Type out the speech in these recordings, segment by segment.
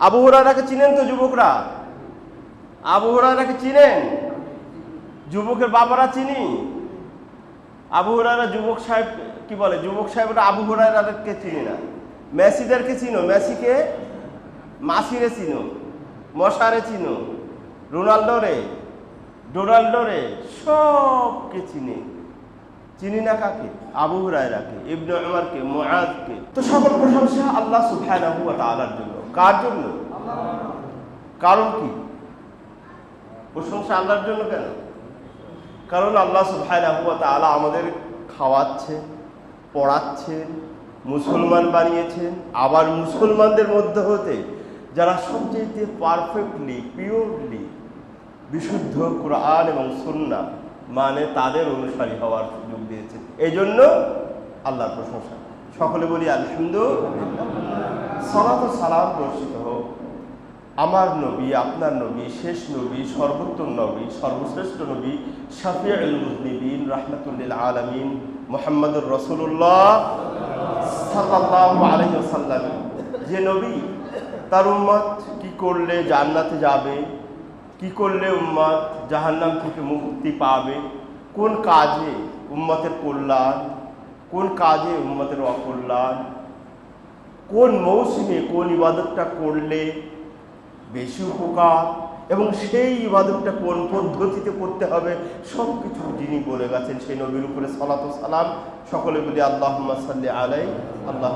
আবু চিনেন তো যুবকরা? আবু চিনেন? যুবকের বাবারা চিনি? আবু যুবক সাহেব, কি বলে? যুবক সাহেবরা আবু হুরায়রাকে চিনি না। মেসিদেরকে চিনো? মেসিকে? মাসিরে চিনো? মশারে চিনো? রোনাল্ডোরে? ডোনাল্ডোরে? সবকে চিনি। চিনি না কাকে? আবু হুরায়রাকে, ইবনে উমরকে, মুআজকে। তো সকল প্রশংসা আল্লাহ সুবহানাহু ওয়া তাআলার জন্য। কার জন্য? কারণ কি? প্রশংসা আল্লাহর জন্য কেন? কারণ আল্লাহ সুবহানাহু ওয়া তাআলা আমাদের খাওয়াচ্ছেন পড়াচ্ছেন মুসলমান বানিয়েছেন। আবার মুসলমানদের মধ্যে হতে যারা সবচেয়ে পারফেক্টলি পিওরলি বিশুদ্ধ কোরআন এবং সুন্না মানে তাদের অনুসারী হওয়ার সুযোগ দিয়েছে এই জন্য আল্লাহর প্রশংসা। সকলে বলি আলহামদুলিল্লাহ। সালাত সালাম বর্ষিত হোক। আমার নবী, আপনার নবী, শেষ নবী, সর্বোত্তম নবী, সর্বশ্রেষ্ঠ নবী শাফিউল মুজনিবিন রাহমাতুল্লিল আলামিন মোহাম্মদুর রসুল্লাহ ওয়াসাল্লাম। যে নবী, তার উম্মত কি করলে জান্নাতে যাবে? কি করলে উম্মত জাহান্নাম থেকে মুক্তি পাবে? কোন কাজে উম্মতের কল্যাণ? কোন কাজে উম্মতের অকল্যাণ? কোন মৌসুমে কোন ইবাদতটা করলে বেশি উপকার এবং সেই ইবাদতটা কোন পদ্ধতিতে করতে হবে সব কিছু যিনি বলে গেছেন সেই নবীর উপরে সালাত সালাম। সকলে বলি আল্লাহ সাল্লি আলাই আল্লাহ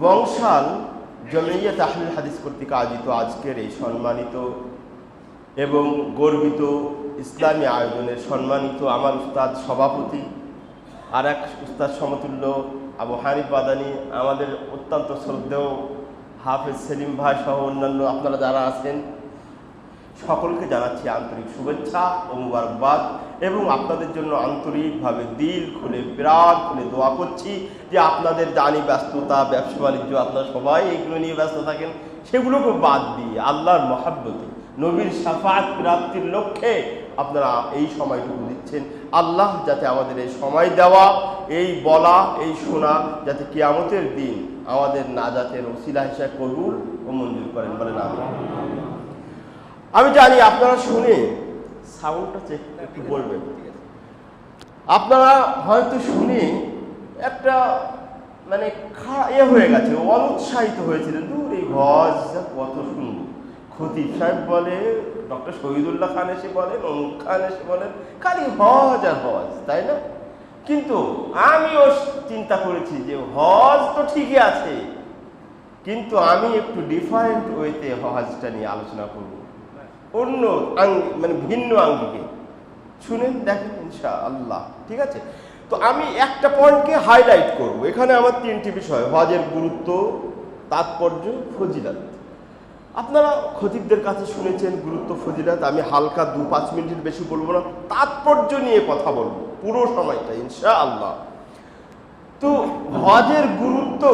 বংশাল জমিয়া তাহলিল হাদিস কর্তৃক আয়োজিত আজকের এই সম্মানিত এবং গর্বিত ইসলামী আয়োজনের সম্মানিত আমার উস্তাদ সভাপতি আর এক উস্তাদ সমতুল্য আবু হানিফ বাদানি আমাদের অত্যন্ত শ্রদ্ধেয় হাফেজ সেলিম ভাই সহ অন্যান্য আপনারা যারা আছেন, সকলকে জানাচ্ছি আন্তরিক শুভেচ্ছা ও মুবারকবাদ এবং আপনাদের জন্য আন্তরিকভাবে দিল খুলে, বিরাট খুলে দোয়া করছি যে আপনাদের জানি ব্যস্ততা, ব্যবসা বাণিজ্য, আপনারা সবাই এগুলো নিয়ে ব্যস্ত থাকেন, সেগুলোকে বাদ দিয়ে আল্লাহর মহাব্বতে, নবীর সাফাত, প্রাপ্তির লক্ষ্যে আপনারা এই সময়টুকু দিচ্ছেন। আল্লাহ যাতে আমাদের এই সময় দেওয়া, এই বলা, এই শোনা যাতে কিয়ামতের দিন আমাদের নাজাতের ওসিলা হিসাবে কবুল ও মঞ্জুর করেন। বলেন আমি আমি জানি আপনারা শুনে সাউন্ডটা চেক একটু বলবেন। আপনারা হয়তো শুনে একটা মানে খা এ হয়ে গেছে অনুৎসাহিত হয়েছিলেন। দূর এই ভজ কত সুন্দর। খতিব সাহেব বলে ডক্টর শহীদুল্লাহ খান এসে বলেন, অমুক খান এসে বলেন, খালি হজ আর হজ, তাই না? কিন্তু আমিও চিন্তা করেছি যে হজ তো ঠিকই আছে, কিন্তু আমি একটু ডিফারেন্ট ওয়েতে হজটা নিয়ে আলোচনা করব। অন্য আঙ্গি মানে ভিন্ন আঙ্গিকে। শুনেন, দেখেন ইনশা আল্লাহ ঠিক আছে? তো আমি একটা পয়েন্টকে হাইলাইট করব। এখানে আমার তিনটি বিষয়, হজের গুরুত্ব, তাৎপর্য, ফজিলাত। আপনারা খতিবদের কাছে শুনেছেন গুরুত্ব ফজিলাত, আমি হালকা দু পাঁচ মিনিটের বেশি বলব না, তাৎপর্য নিয়ে কথা বলব, পুরো সময়টা ইনশা আল্লাহ তো হজের গুরুত্ব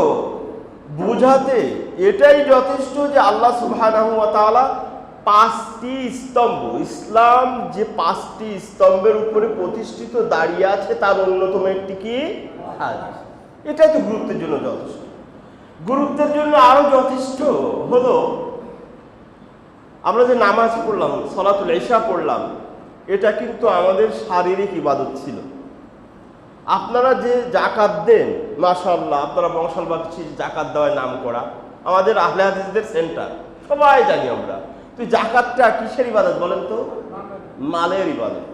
বোঝাতে এটাই যথেষ্ট যে আল্লাহ তাআলা পাঁচটি স্তম্ভ, ইসলাম যে পাঁচটি স্তম্ভের উপরে প্রতিষ্ঠিত দাঁড়িয়ে আছে, তার অন্যতম একটি কি? হাজ। এটাই তো গুরুত্বের জন্য যথেষ্ট। গুরুত্বের জন্য আরও যথেষ্ট হলো আমরা যে নামাজ পড়লাম, সলাতুল এশা পড়লাম, এটা কিন্তু আমাদের শারীরিক ইবাদত ছিল। আপনারা যে জাকাত দেন মাশাল্লাহ আপনারা বংশাল বাগছি জাকাত দেওয়ায় নাম করা, আমাদের আহলে হাদিসদের সেন্টার সবাই জানি আমরা। তো জাকাতটা কিসের ইবাদত বলেন তো? মালের ইবাদত।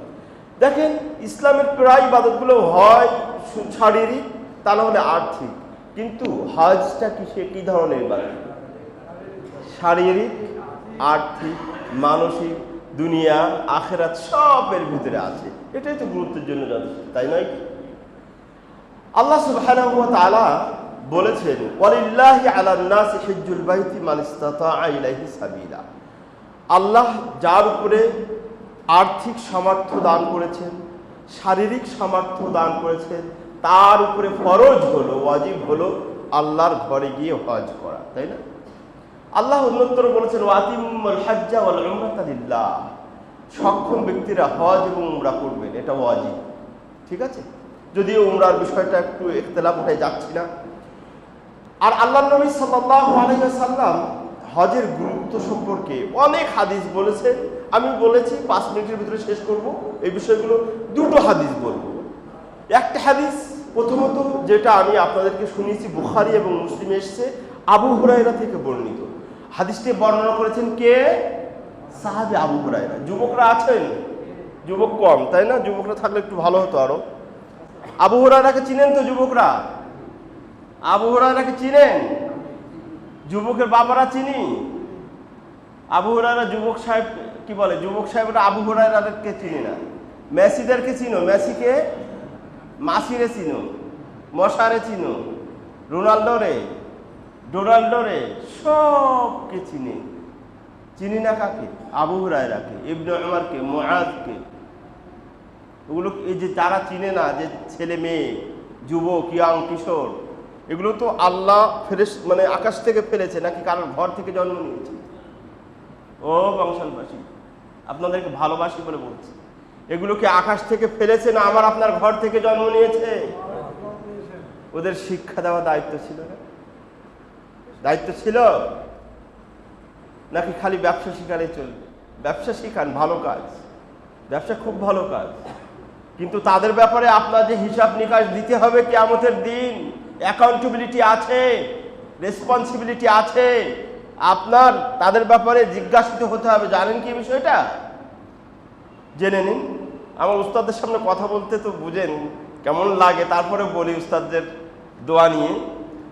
দেখেন, ইসলামের প্রায় ইবাদতগুলো হয় শারীরিক, তা না হলে আর্থিক। কিন্তু হজটা কিসে, কি ধরনের ইবাদত? শারীরিক আর্থিক, মানসিক, দুনিয়া, আখেরাত সবের ভিতরে আছে। এটাই তো গুরুত্বের জন্য যথেষ্ট, তাই নয় কি? আল্লাহ তাআলা বলেছেন, ওয়ালিল্লাহি আলান নাসি হিজ্জুল বাইতি মান ইসতাতাআ সাবিলা। আল্লাহ যার উপরে আর্থিক সামর্থ্য দান করেছেন, শারীরিক সামর্থ্য দান করেছেন, তার উপরে ফরজ হলো, ওয়াজিব হলো আল্লাহর ঘরে গিয়ে হজ করা, তাই না? আল্লাহ অন্যত্র বলেছেন হাজ্জা সক্ষম ব্যক্তিরা হজ এবং উমরা করবেন এটা ওয়াজিব। ঠিক আছে? যদিও উমরার বিষয়টা একটু ইখতলাফ উঠে যাচ্ছি না। আর আল্লাহ নবী সাল্লাম হজের গুরুত্ব সম্পর্কে অনেক হাদিস বলেছেন। আমি বলেছি, পাঁচ মিনিটের ভিতরে শেষ করব। এই বিষয়গুলো দুটো হাদিস বলব। একটা হাদিস প্রথমত, যেটা আমি আপনাদেরকে শুনিয়েছি, বুখারি এবং মুসলিম এসছে, আবু হুরাইরা থেকে বর্ণিত। হাদিসটি বর্ণনা করেছেন কে? সাহাবি আবু হুরাইরা যুবকরা আছেন? যুবক কম, তাই না? যুবকরা থাকলে একটু ভালো হতো আরও। আবু হুরাইরাকে চিনেন তো যুবকরা? আবু হুরাইরাকে চিনেন? যুবকের বাবারা চিনি? আবু হুরাইরা যুবক সাহেব, কি বলে? যুবক সাহেবরা আবু হুরাইরাকে চিনি না। মেসিদেরকে চিনো? মেসিকে? মাসিরে চিনো? মশারে চিনো? রোনাল্ডো রে ডোনাল্ডো সবকে চিনি চিনি না কাকে? আবু হুরায়রাকে, ইবনে উমরকে, মুআজকে। ওগুলো এই যে যারা চিনে না যে ছেলে মেয়ে, যুবক ইয়াং কিশোর, এগুলো তো আল্লাহ ফেরেস মানে আকাশ থেকে ফেলেছে, নাকি কারোর ঘর থেকে জন্ম নিয়েছে? ও বংশালবাসী আপনাদেরকে ভালোবাসি বলে বলছি। এগুলোকে আকাশ থেকে ফেলেছে না আমার আপনার ঘর থেকে জন্ম নিয়েছে? ওদের শিক্ষা দেওয়া দায়িত্ব ছিল না? দায়িত্ব ছিল? নাকি খালি ব্যবসা শিখালে চলবে? ব্যবসা শিখান ভালো কাজ। ব্যবসা খুব ভালো কাজ। কিন্তু তাদের ব্যাপারে আপনার যে হিসাব নিকাশ দিতে হবে কেয়ামতের দিন অ্যাকাউন্টেবিলিটি আছে রেসপন্সিবিলিটি আছে, আপনার তাদের ব্যাপারে জিজ্ঞাসিত হতে হবে। জানেন কি বিষয়টা? জেনে নিন। আমার উস্তাদের সামনে কথা বলতে তো বুঝেন কেমন লাগে? তারপরে বলি উস্তাদদের দোয়া নিয়ে।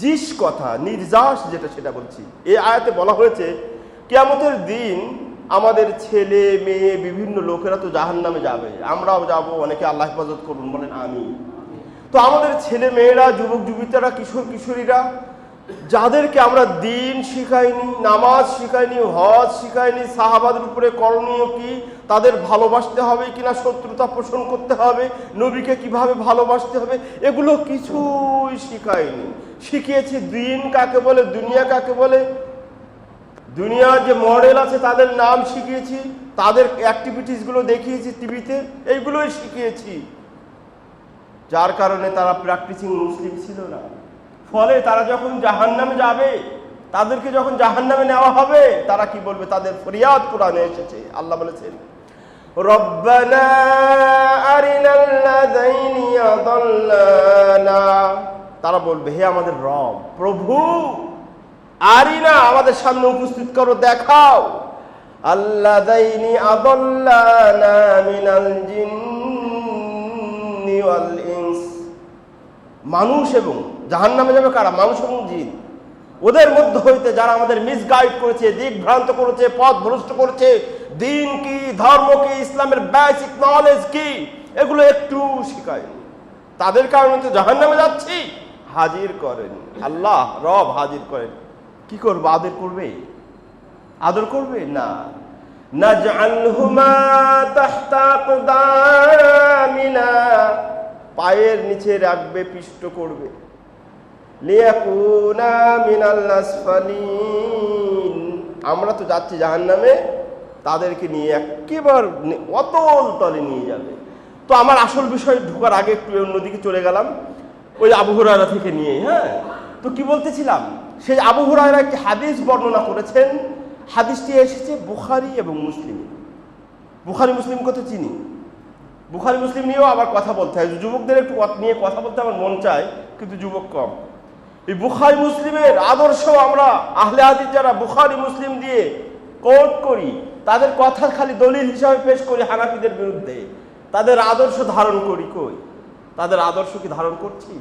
জিস কথা, নির্যাস যেটা সেটা বলছি। এই আয়াতে বলা হয়েছে, কেয়ামতের দিন আমাদের ছেলে, মেয়ে, বিভিন্ন লোকেরা তো জাহান নামে যাবে। আমরাও যাব, অনেকে আল্লাহ হেফাজত করুন, বলেন আমি তো আমাদের ছেলে, মেয়েরা, যুবক, যুবিতারা, কিশোর, কিশোরীরা যাদেরকে আমরা দিন শিখাইনি, নামাজ শিখাইনি, হজ শিখাইনি, সাহাবাদের উপরে করণীয় কি, তাদের ভালোবাসতে হবে কিনা, শত্রুতা পোষণ করতে হবে, নবীকে কীভাবে ভালোবাসতে হবে, এগুলো কিছুই শিখাইনি। শিখিয়েছি দিন কাকে বলে, দুনিয়া কাকে বলে। দুনিয়ার যে মডেল আছে, তাদের নাম শিখিয়েছি, তাদের অ্যাক্টিভিটিসগুলো দেখিয়েছি টিভিতে, এইগুলোই শিখিয়েছি। যার কারণে তারা প্র্যাকটিসিং মুসলিম ছিল না। ফলে তারা যখন জাহান নামে যাবে, তাদেরকে যখন জাহান নামে নেওয়া হবে, তারা কি বলবে? তাদের ফরিয়াদ কোরআনে এসেছে। আল্লাহ বলেছেন তারা বলবে, হে আমাদের রব, প্রভু, আরিনা, আমাদের সামনে উপস্থিত করো, দেখাও। ইনস। মানুষ এবং জাহান নামে যাবে কারা? মানুষ এবং জিন। ওদের মধ্যে হইতে যারা আমাদের মিসগাইড করেছে দিক ভ্রান্ত করেছে, পথ ভ্রষ্ট করেছে, দিন কি, ধর্ম কি, ইসলামের বেসিক নলেজ কি, এগুলো একটু শিখায়নি তাদের কারণে তো জাহান নামে যাচ্ছি। হাজির করেন। আল্লাহ রব হাজির করেন। কি করবে? আদর করবে? আদর করবে? না। পায়ের নিচে রাখবে, পিষ্ট করবে। আমরা তো যাচ্ছি জাহান্নামে, তাদেরকে নিয়ে একেবারে অতল তলে নিয়ে যাবে। তো আমার আসল বিষয় ঢোকার আগে একটু অন্যদিকে চলে গেলাম। ওই আবু হুরায়রা থেকে নিয়ে হ্যাঁ? তো কি বলতেছিলাম? সেই আবু একটি হাদিস বর্ণনা করেছেন। হাদিসটি এসেছে বুখারি এবং মুসলিম। বুখারি মুসলিমকে তো চিনি? বুখারি, মুসলিম নিয়েও আবার কথা বলতে হয়। যুবকদের একটু নিয়ে কথা বলতে আমার মন চায়, কিন্তু যুবক কম। বুখারি মুসলিমের আদর্শ আমরা আহলে হাদিস যারা বুখারি মুসলিম দিয়ে কোট করি তাদের কথা খালি দলিল হিসাবে পেশ করি হানাফিদের বিরুদ্ধে। তাদের আদর্শ ধারণ করি কই? তাদের আদর্শ কি ধারণ করছি?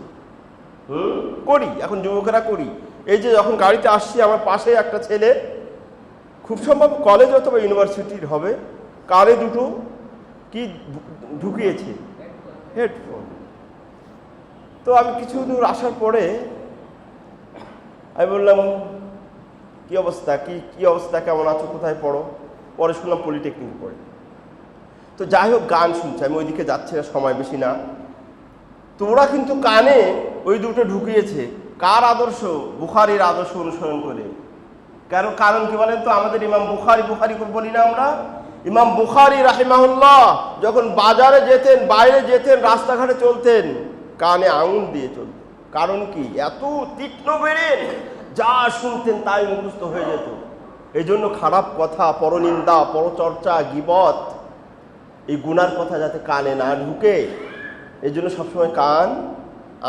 করি এখন যুবকেরা করি। এই যে যখন গাড়িতে আসছি আমার পাশে একটা ছেলে খুব সম্ভব কলেজ অথবা ইউনিভার্সিটির হবে কারে দুটো কি ঢুকিয়েছে? হেডফোন তো আমি কিছু দূর আসার পরে আমি বললাম, কি অবস্থা? কি কি অবস্থা? কেমন আছো? কোথায় পড়ো? পরে শুনলাম পলিটেকনিক পড়ে। তো যাই হোক, গান শুনছে। আমি ওইদিকে যাচ্ছি না, সময় বেশি না। তো ওরা কিন্তু কানে ওই দুটো ঢুকিয়েছে। কার আদর্শ? বুখারির আদর্শ অনুসরণ করে। কারণ কারণ কি বলেন তো? আমাদের ইমাম বুখারি বুখারি করে বলি না আমরা? ইমাম বুখারি রাহিমাহুল্লাহ যখন বাজারে যেতেন, বাইরে যেতেন, রাস্তাঘাটে চলতেন, কানে আঙুল দিয়ে চলতেন। কারণ কি? এত তীক্ষ্ণ বেড়েন যা শুনতেন তাই মুখস্থ হয়ে যেত। এই জন্য খারাপ কথা পরনিন্দা পরচর্চা গিবত এই গুনার কথা যাতে কানে না ঢুকে এই জন্য সবসময় কান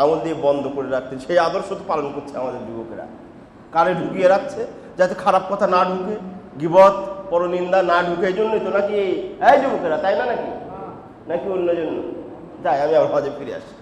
আঙুল দিয়ে বন্ধ করে রাখতেন। সেই আদর্শ তো পালন করছে আমাদের যুবকেরা। কানে ঢুকিয়ে রাখছে যাতে খারাপ কথা না ঢুকে গিবত পরনিন্দা না ঢুকে এই জন্যই তো নাকি এই যুবকেরা তাই না নাকি? নাকি অন্য জন্য যাই আমি আবার হজে ফিরে আসি